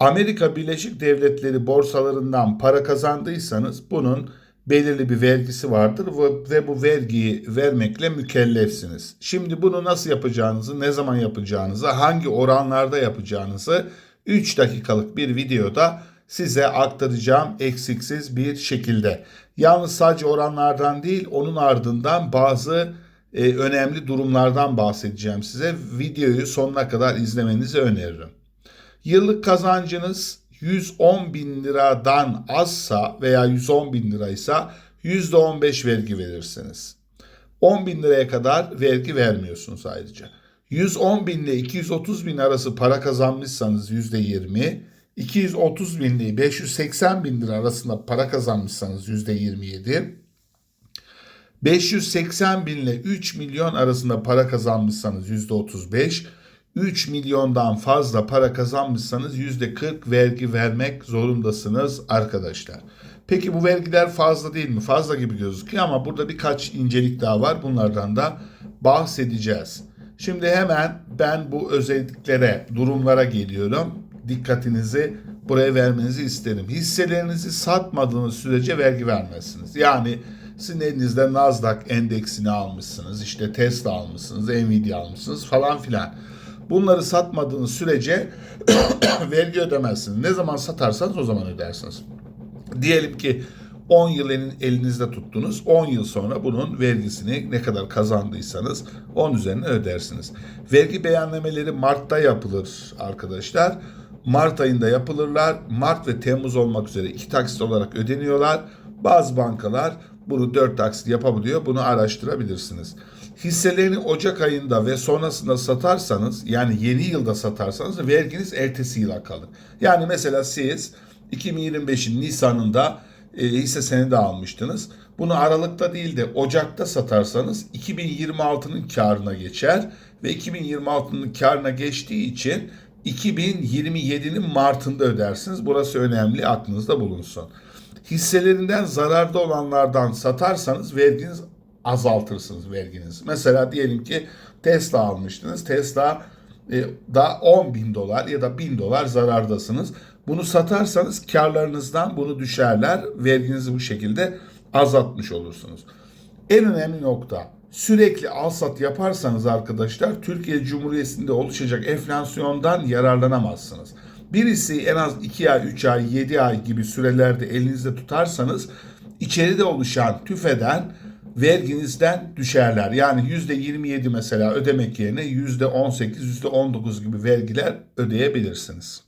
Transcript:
Amerika Birleşik Devletleri borsalarından para kazandıysanız bunun belirli bir vergisi vardır ve- bu vergiyi vermekle mükellefsiniz. Şimdi bunu nasıl yapacağınızı, ne zaman yapacağınızı, hangi oranlarda yapacağınızı 3 dakikalık bir videoda size aktaracağım eksiksiz bir şekilde. Yalnız sadece oranlardan değil, onun ardından bazı e, önemli durumlardan bahsedeceğim size. Videoyu sonuna kadar izlemenizi öneririm. Yıllık kazancınız 110 bin liradan azsa veya 110 bin liraysa %15 vergi verirsiniz. 10 bin liraya kadar vergi vermiyorsunuz ayrıca. 110 bin ile 230 bin arası para kazanmışsanız %20, 230 bin ile 580 bin lira arasında para kazanmışsanız %27, 580 bin ile 3 milyon arasında para kazanmışsanız %35, 3 milyondan fazla para kazanmışsanız %40 vergi vermek zorundasınız arkadaşlar. Peki bu vergiler fazla değil mi? Fazla gibi gözüküyor ama burada birkaç incelik daha var. Bunlardan da bahsedeceğiz. Şimdi hemen ben bu özelliklere, durumlara geliyorum. Dikkatinizi buraya vermenizi isterim. Hisselerinizi satmadığınız sürece vergi vermezsiniz. Yani sizin elinizde Nasdaq endeksini almışsınız, işte Tesla almışsınız, Nvidia almışsınız falan filan. Bunları satmadığınız sürece vergi ödemezsiniz. Ne zaman satarsanız o zaman ödersiniz. Diyelim ki 10 yıl elin, elinizde tuttunuz. 10 yıl sonra bunun vergisini ne kadar kazandıysanız 10 üzerine ödersiniz. Vergi beyannameleri Mart'ta yapılır arkadaşlar. Mart ayında yapılırlar. Mart ve Temmuz olmak üzere iki taksit olarak ödeniyorlar. Bazı bankalar bunu 4 taksit yapabiliyor. Bunu araştırabilirsiniz. Hisselerini Ocak ayında ve sonrasında satarsanız yani yeni yılda satarsanız verginiz ertesi yıla kalır. Yani mesela siz 2025'in Nisan'ında e, hisse senedi almıştınız. Bunu Aralık'ta değil de Ocak'ta satarsanız 2026'nın karına geçer ve 2026'nın karına geçtiği için 2027'nin Mart'ında ödersiniz. Burası önemli aklınızda bulunsun. Hisselerinden zararda olanlardan satarsanız verginiz azaltırsınız verginiz. Mesela diyelim ki Tesla almıştınız. Tesla e, da 10 bin dolar ya da 1000 dolar zarardasınız. Bunu satarsanız karlarınızdan bunu düşerler. Verginizi bu şekilde azaltmış olursunuz. En önemli nokta sürekli al sat yaparsanız arkadaşlar Türkiye Cumhuriyeti'nde oluşacak enflasyondan yararlanamazsınız. Birisi en az 2 ay, 3 ay, 7 ay gibi sürelerde elinizde tutarsanız içeride oluşan tüfeden verginizden düşerler. Yani %27 mesela ödemek yerine %18, %19 gibi vergiler ödeyebilirsiniz.